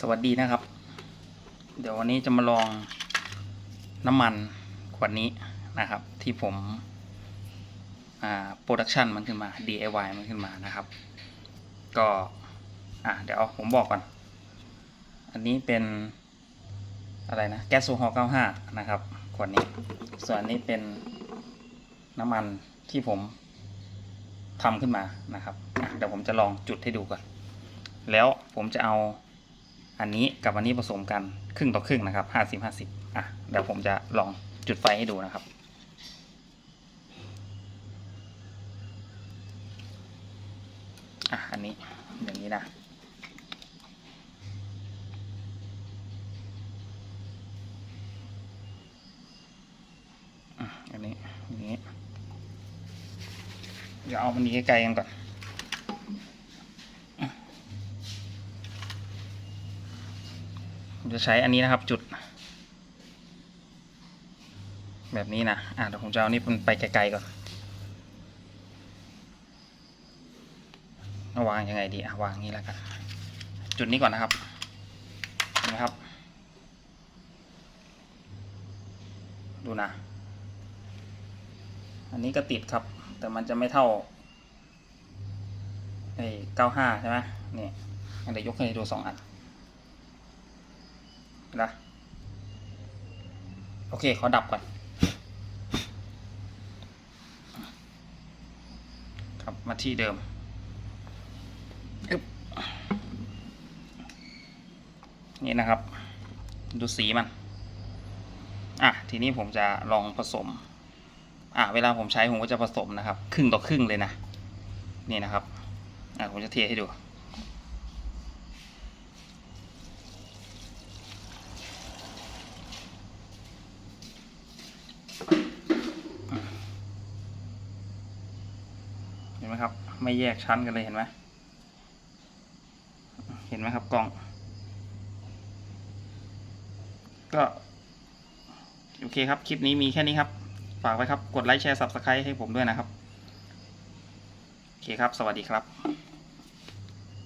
สวัสดีนะครับ เดี๋ยววันนี้จะมาลองน้ำมันขวดนี้นะครับ ที่ผมโปรดักชันมันขึ้นมา DIY มันขึ้นมานะครับ ก็อะเดี๋ยวผมบอกก่อน อันนี้เป็นอะไรนะแก๊สโซฮอล์95 นะครับขวดนี้ ส่วนอันนี้เป็นน้ำมันที่ผมทำขึ้นมานะครับเดี๋ยวผมจะลองจุดให้ดูก่อน แล้วผมจะเอา อันนี้กับอันนี้ผสมกันครึ่งต่อครึ่งนะครับห้าสิบห้าสิบอะเดี๋ยวผมจะลองจุดไฟให้ดูนะครับ อะอันนี้อย่างนี้นะอะอันนี้อย่างนี้เดี๋ยวเอามันนี้ไกลกันก่อน ผมจะใช้อันนี้นะครับจุด แบบนี้นะอะเดี๋ยวผมจะเอานี่มันไปไกลๆก่อนเอาวางยังไงดีอะวางอย่างนี้แล้วกันจุดนี้ก่อนนะครับเห็นไหมครับ ดูนะ อันนี้ก็ติดครับ แต่มันจะไม่เท่าไอ้เก้าห้าใช่ไหมนี่อันเดี๋ยวยกให้ดูสองอัน นะ โอเค ขอดับก่อน ครับมาที่เดิมนี่นะครับ ดูสีมัน อะ ทีนี้ผมจะลองผสม อะ เวลาผมใช้ผมก็จะผสมนะครับ ครึ่งต่อครึ่งเลยนะ นี่นะครับ อะ ผมจะเทให้ดู ห็นไหมครับ ไม่แยกชั้นกันเลยเห็นไหมเห็นไหมครับกล่อง ก็โอเคครับ คลิปนี้มีแค่นี้ครับ ฝากไว้ครับ กดไลค์แชร์ Subscribe ให้ผมด้วยนะครับ โอเคครับ สวัสดีครับ